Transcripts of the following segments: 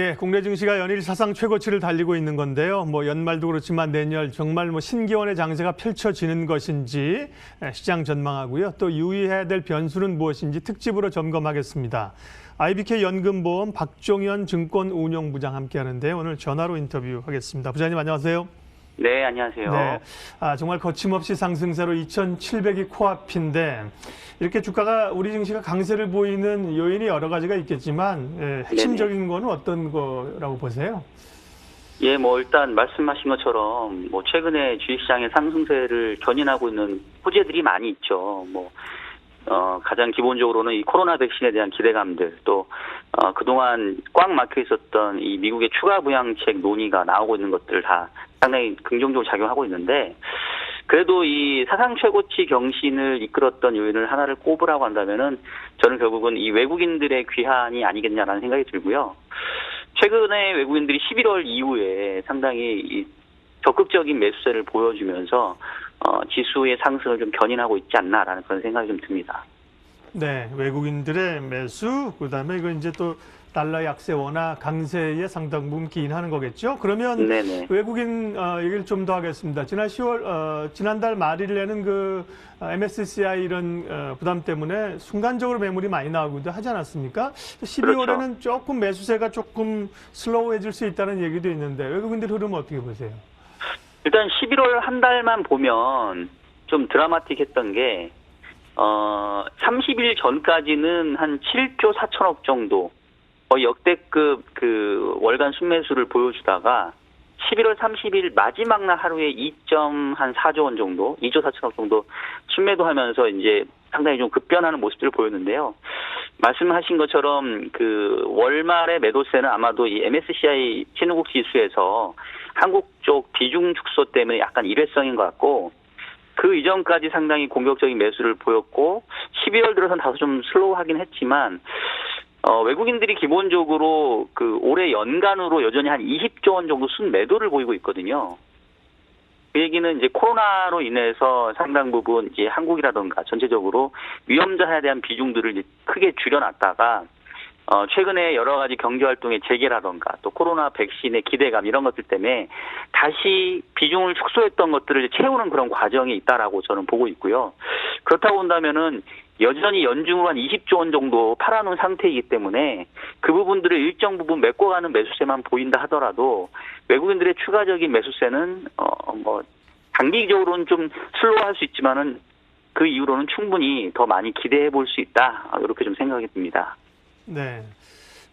예, 국내 증시가 연일 사상 최고치를 달리고 있는 건데요. 뭐 연말도 그렇지만 내년 정말 뭐 신기원의 장세가 펼쳐지는 것인지 예, 시장 전망하고요. 또 유의해야 될 변수는 무엇인지 특집으로 점검하겠습니다. IBK 연금보험 박종현 증권운용부장 함께하는데 오늘 전화로 인터뷰하겠습니다. 부장님 안녕하세요. 네, 안녕하세요. 네, 아, 정말 거침없이 상승세로 2,700이 코앞인데 이렇게 주가가 우리 증시가 강세를 보이는 요인이 여러 가지가 있겠지만 예, 핵심적인 거는 어떤 거라고 보세요? 예, 뭐 일단 말씀하신 것처럼 뭐 최근에 주식시장의 상승세를 견인하고 있는 호재들이 많이 있죠. 뭐 어, 가장 기본적으로는 이 코로나 백신에 대한 기대감들 또 어, 그동안 꽉 막혀 있었던 이 미국의 추가 부양책 논의가 나오고 있는 것들 다 상당히 긍정적으로 작용하고 있는데 그래도 이 사상 최고치 경신을 이끌었던 요인을 하나를 꼽으라고 한다면은 저는 결국은 이 외국인들의 귀환이 아니겠냐라는 생각이 들고요. 최근에 외국인들이 11월 이후에 상당히 이 적극적인 매수세를 보여주면서 어, 지수의 상승을 좀 견인하고 있지 않나라는 그런 생각이 좀 듭니다. 네, 외국인들의 매수, 그 다음에 이거 이제 또 달러 약세 원화 강세에 상당 부분 기인하는 거겠죠. 그러면 네네. 외국인 어, 얘기를 좀 더 하겠습니다. 지난 10월 어, 지난달 말일에는 그 어, MSCI 이런 어, 부담 때문에 순간적으로 매물이 많이 나오기도 하지 않았습니까? 12월에는 그렇죠. 조금 매수세가 조금 슬로우해질 수 있다는 얘기도 있는데 외국인들 흐름 어떻게 보세요? 일단 11월 한 달만 보면 좀 드라마틱했던 게 어, 30일 전까지는 한 7조 4천억 정도 거의 역대급 그 월간 순매수를 보여주다가 11월 30일 마지막 날 하루에 2.4조 원 정도, 2조 4천억 정도 순매도 하면서 이제 상당히 좀 급변하는 모습들을 보였는데요. 말씀하신 것처럼 그 월말의 매도세는 아마도 이 MSCI 신흥국 지수에서 한국 쪽 비중 축소 때문에 약간 일회성인 것 같고 그 이전까지 상당히 공격적인 매수를 보였고 12월 들어선 다소 좀 슬로우하긴 했지만 어, 외국인들이 기본적으로 그 올해 연간으로 여전히 한 20조 원 정도 순 매도를 보이고 있거든요. 그 얘기는 이제 코로나로 인해서 상당 부분 이제 한국이라던가 전체적으로 위험자에 대한 비중들을 이제 크게 줄여놨다가 어, 최근에 여러 가지 경제 활동의 재개라던가 또 코로나 백신의 기대감 이런 것들 때문에 다시 비중을 축소했던 것들을 채우는 그런 과정이 있다라고 저는 보고 있고요. 그렇다고 본다면은 여전히 연중으로 한 20조 원 정도 팔아놓은 상태이기 때문에 그 부분들을 일정 부분 메꿔가는 매수세만 보인다 하더라도 외국인들의 추가적인 매수세는 어 뭐 단기적으로는 좀 슬로우할 수 있지만은 그 이후로는 충분히 더 많이 기대해 볼 수 있다 이렇게 좀 생각이 듭니다. 네.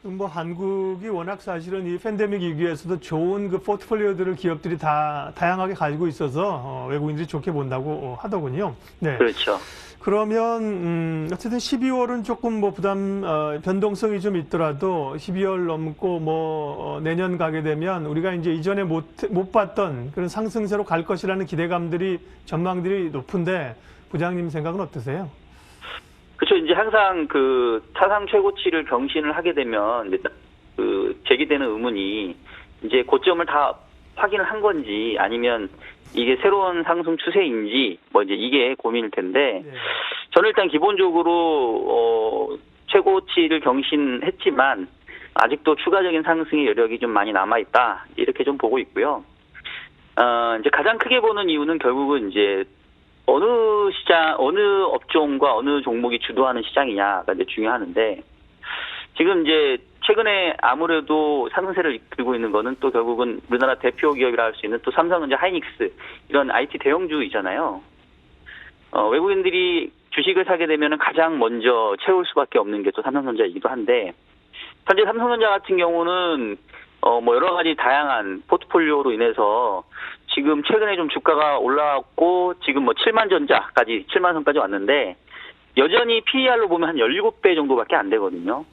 뭐 한국이 워낙 사실은 이 팬데믹 위기에서도 좋은 그 포트폴리오들을 기업들이 다 다양하게 가지고 있어서 어, 외국인들이 좋게 본다고 어, 하더군요. 네. 그렇죠. 그러면 음, 어쨌든 12월은 조금 뭐 부담 어, 변동성이 좀 있더라도 12월 넘고 뭐 어, 내년 가게 되면 우리가 이제 이전에 못못 봤던 그런 상승세로 갈 것이라는 기대감들이 전망들이 높은데 부장님 생각은 어떠세요? 그렇죠. 이제 항상 그 타상 최고치를 경신을 하게 되면 그 제기되는 의문이 이제 고점을 다 확인을 한 건지 아니면 이게 새로운 상승 추세인지 뭐 이제 이게 고민일 텐데 네. 저는 일단 기본적으로 어 최고치를 경신했지만 아직도 추가적인 상승의 여력이 좀 많이 남아 있다 이렇게 좀 보고 있고요. 어 이제 가장 크게 보는 이유는 결국은 이제 어느 시장, 어느 업종과 어느 종목이 주도하는 시장이냐가 이제 중요하는데, 지금 이제 최근에 아무래도 상승세를 이끌고 있는 거는 또 결국은 우리나라 대표 기업이라 할 수 있는 또 삼성전자, 하이닉스, 이런 IT 대형주이잖아요. 어, 외국인들이 주식을 사게 되면 가장 먼저 채울 수밖에 없는 게 또 삼성전자이기도 한데, 현재 삼성전자 같은 경우는 어, 뭐 여러 가지 다양한 포트폴리오로 인해서 지금 최근에 좀 주가가 올라왔고 지금 뭐 7만 전자까지 7만 선까지 왔는데 여전히 PER로 보면 한 17배 정도밖에 안 되거든요.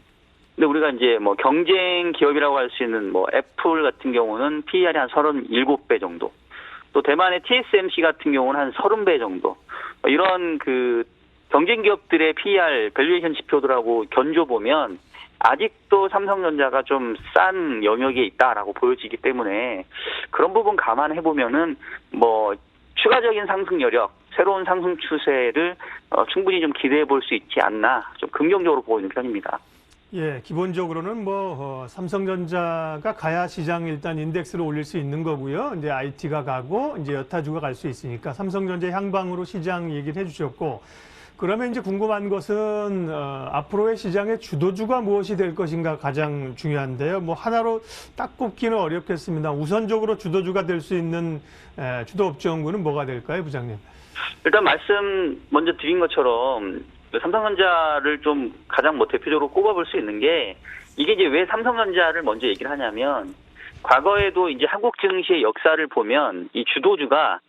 근데 우리가 이제 뭐 경쟁 기업이라고 할 수 있는 뭐 애플 같은 경우는 PER이 한 37배 정도. 또 대만의 TSMC 같은 경우는 한 30배 정도. 이런 그 경쟁 기업들의 PER 밸류에이션 지표들하고 견줘 보면 아직도 삼성전자가 좀 싼 영역에 있다라고 보여지기 때문에 그런 부분 감안해 보면은 뭐 추가적인 상승 여력, 새로운 상승 추세를 어, 충분히 좀 기대해 볼 수 있지 않나 좀 긍정적으로 보이는 편입니다. 예, 기본적으로는 뭐 어, 삼성전자가 가야 시장 일단 인덱스를 올릴 수 있는 거고요. 이제 IT가 가고 이제 여타주가 갈 수 있으니까 삼성전자 향방으로 시장 얘기를 해주셨고 그러면 이제 궁금한 것은 어, 앞으로의 시장의 주도주가 무엇이 될 것인가 가장 중요한데요. 뭐 하나로 딱 꼽기는 어렵겠습니다. 우선적으로 주도주가 될 수 있는 에, 주도 업종군은 뭐가 될까요, 부장님? 일단 말씀 먼저 드린 것처럼 그 삼성전자를 좀 가장 뭐 대표적으로 꼽아볼 수 있는 게 이게 이제 왜 삼성전자를 먼저 얘기를 하냐면 과거에도 이제 한국 증시의 역사를 보면 이 주도주가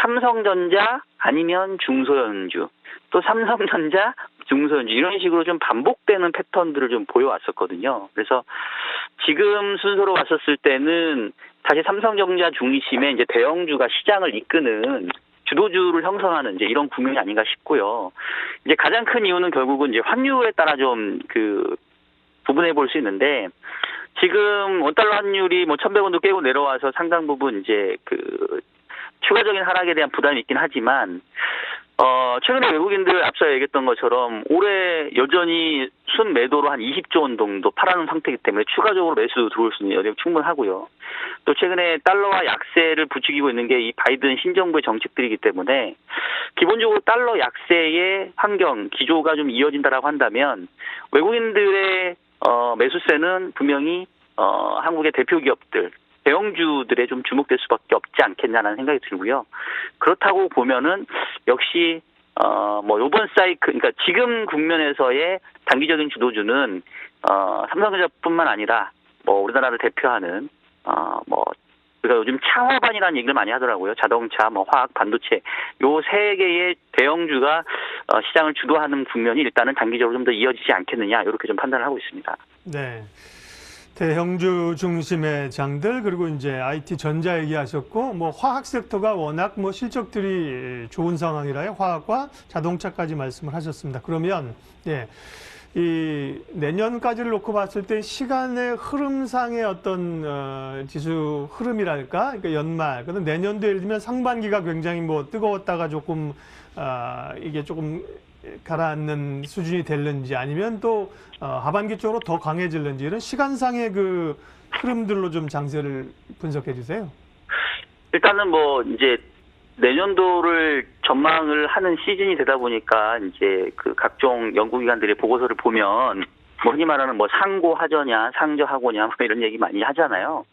삼성전자 아니면 중소형주 또 삼성전자 중소형주 이런 식으로 좀 반복되는 패턴들을 좀 보여왔었거든요. 그래서 지금 순서로 왔었을 때는 다시 삼성전자 중심의 이제 대형주가 시장을 이끄는 주도주를 형성하는 이제 이런 국면이 아닌가 싶고요. 이제 가장 큰 이유는 결국은 이제 환율에 따라 좀 그 부분해 볼 수 있는데 지금 원달러 환율이 뭐 1,100원도 깨고 내려와서 상당 부분 이제 그 추가적인 하락에 대한 부담이 있긴 하지만 어 최근에 외국인들 앞서 얘기했던 것처럼 올해 여전히 순 매도로 한 20조 원 정도 팔아놓은 상태이기 때문에 추가적으로 매수 들어올 수 있는 여력이 충분하고요. 또 최근에 달러와 약세를 부추기고 있는 게 이 바이든 신정부의 정책들이기 때문에 기본적으로 달러 약세의 환경 기조가 좀 이어진다라고 한다면 외국인들의 어, 매수세는 분명히 어, 한국의 대표 기업들 대형주들에 좀 주목될 수밖에 없지 않겠냐는 생각이 들고요. 그렇다고 보면은 역시 어뭐 요번 사이클 그러니까 지금 국면에서의 단기적인 주도주는 어 삼성전자뿐만 아니라 뭐 우리나라를 대표하는 어뭐 우리가 요즘 창업안이라는 얘기를 많이 하더라고요. 자동차, 뭐 화학, 반도체 요 세 개의 대형주가 어, 시장을 주도하는 국면이 일단은 단기적으로 좀 더 이어지지 않겠느냐 이렇게 좀 판단을 하고 있습니다. 네. 대형주 중심의 장들 그리고 이제 IT 전자 얘기하셨고 뭐 화학 섹터가 워낙 뭐 실적들이 좋은 상황이라요 화학과 자동차까지 말씀을 하셨습니다. 그러면 예. 이 내년까지를 놓고 봤을 때 시간의 흐름상의 어떤 어, 지수 흐름이랄까 그러니까 연말 그다음 내년도 예를 들면 상반기가 굉장히 뭐 뜨거웠다가 조금 아 이게 조금 가라앉는 수준이 될는지 아니면 또 어, 하반기 쪽으로 더 강해질는지 이런 시간상의 그 흐름들로 좀 장세를 분석해 주세요. 일단은 뭐 이제 내년도를 전망을 하는 시즌이 되다 보니까 이제 그 각종 연구기관들의 보고서를 보면 뭐 흔히 말하는 뭐 상고하저냐 상저하고냐 뭐 이런 얘기 많이 하잖아요.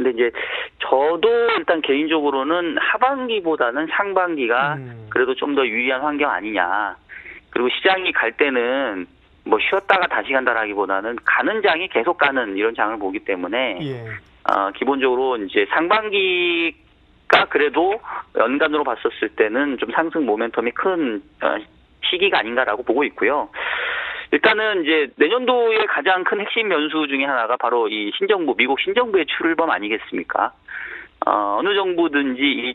근데 이제 저도 일단 개인적으로는 하반기보다는 상반기가 음. 그래도 좀 더 유리한 환경 아니냐. 그리고 시장이 갈 때는 뭐 쉬었다가 다시 간다라기보다는 가는 장이 계속 가는 이런 장을 보기 때문에 예. 어, 기본적으로 이제 상반기가 그래도 연간으로 봤었을 때는 좀 상승 모멘텀이 큰 어, 시기가 아닌가라고 보고 있고요. 일단은 이제 내년도의 가장 큰 핵심 변수 중에 하나가 바로 이 신정부, 미국 신정부의 출범 아니겠습니까? 어, 어느 정부든지 이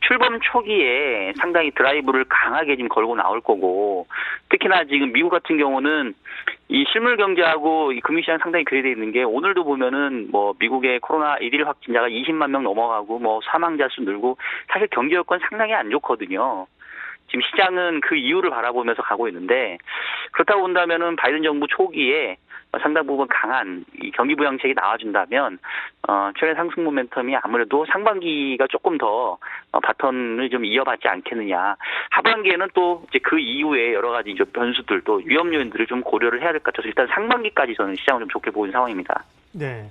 출범 초기에 상당히 드라이브를 강하게 지금 걸고 나올 거고 특히나 지금 미국 같은 경우는 이 실물 경제하고 이 금융시장 상당히 괴리되어 있는 게 오늘도 보면은 뭐 미국의 코로나 일일 확진자가 20만 명 넘어가고 뭐 사망자 수 늘고 사실 경제 여건 상당히 안 좋거든요. 지금 시장은 그 이유를 바라보면서 가고 있는데 그렇다고 본다면은 바이든 정부 초기에 상당 부분 강한 이 경기 부양책이 나와준다면 어 최근 상승 모멘텀이 아무래도 상반기가 조금 더 어, 바턴을 좀 이어받지 않겠느냐 하반기에는 또 이제 그 이후에 여러 가지 이제 변수들 또 위험 요인들을 좀 고려를 해야 될 것 같아서 일단 상반기까지 저는 시장을 좀 좋게 보는 상황입니다. 네.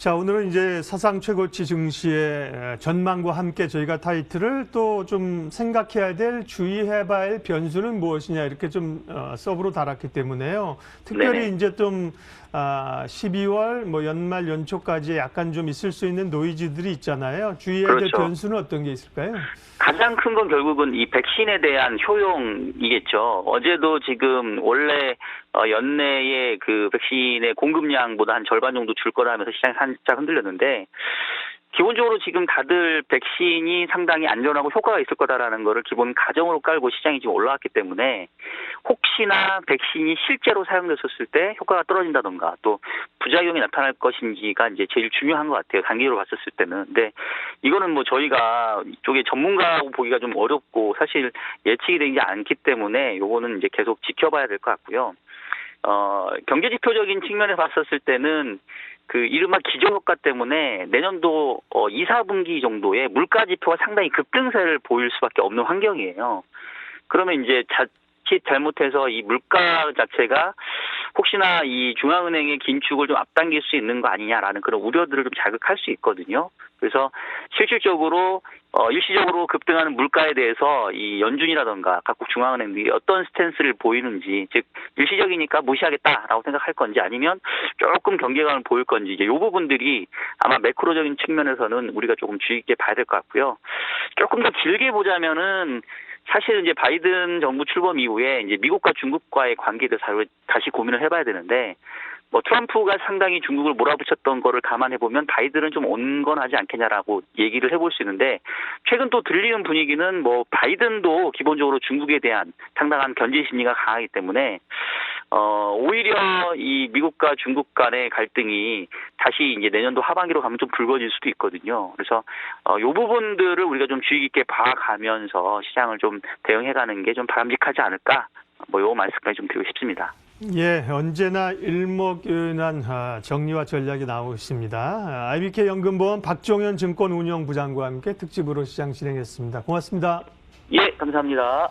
자, 오늘은 이제 사상 최고치 증시의 전망과 함께 저희가 타이틀을 또 좀 생각해야 될 주의해봐야 할 변수는 무엇이냐 이렇게 좀 어, 서브로 달았기 때문에요. 특별히 네네. 이제 좀 아, 12월 뭐 연말 연초까지 약간 좀 있을 수 있는 노이즈들이 있잖아요. 주의해야 될 그렇죠. 변수는 어떤 게 있을까요? 가장 큰 건 결국은 이 백신에 대한 효용이겠죠. 어제도 지금 원래 어, 연내에 그 백신의 공급량보다 한 절반 정도 줄 거라 하면서 시장이 살짝 흔들렸는데 기본적으로 지금 다들 백신이 상당히 안전하고 효과가 있을 거다라는 거를 기본 가정으로 깔고 시장이 지금 올라왔기 때문에 혹시나 백신이 실제로 사용됐었을 때 효과가 떨어진다던가 또 부작용이 나타날 것인지가 이제 제일 중요한 것 같아요. 단기로 봤었을 때는. 근데 이거는 뭐 저희가 이쪽에 전문가하고 보기가 좀 어렵고 사실 예측이 되지 않기 때문에 요거는 이제 계속 지켜봐야 될 것 같고요. 어, 경제지표적인 측면에 봤었을 때는 그 이른바 기저효과 때문에 내년도 어, 2, 4분기 정도에 물가 지표가 상당히 급등세를 보일 수밖에 없는 환경이에요. 그러면 이제 자칫 잘못해서 이 물가 자체가 혹시나 이 중앙은행의 긴축을 좀 앞당길 수 있는 거 아니냐라는 그런 우려들을 좀 자극할 수 있거든요. 그래서 실질적으로 어, 일시적으로 급등하는 물가에 대해서 이 연준이라던가 각국 중앙은행들이 어떤 스탠스를 보이는지, 즉 일시적이니까 무시하겠다라고 생각할 건지 아니면 조금 경계감을 보일 건지 이제 이 부분들이 아마 매크로적인 측면에서는 우리가 조금 주의 깊게 봐야 될 것 같고요. 조금 더 길게 보자면은 사실 이제 바이든 정부 출범 이후에 이제 미국과 중국과의 관계도 다시 고민을 해봐야 되는데 뭐 트럼프가 상당히 중국을 몰아붙였던 거를 감안해 보면 바이든은 좀 온건하지 않겠냐라고 얘기를 해볼 수 있는데 최근 또 들리는 분위기는 뭐 바이든도 기본적으로 중국에 대한 상당한 견제 심리가 강하기 때문에 어 오히려 이 미국과 중국 간의 갈등이 다시 이제 내년도 하반기로 가면 좀 불거질 수도 있거든요. 그래서 어이 부분들을 우리가 좀 주의 깊게 봐가면서 시장을 좀 대응해가는 게 좀 바람직하지 않을까 뭐 요 말씀까지 좀 드리고 싶습니다. 예, 언제나 일목요연한 아, 정리와 전략이. 아, IBK 연금보험 박종현 증권운용부장과 함께 특집으로 시장 진행했습니다. 고맙습니다. 예, 감사합니다.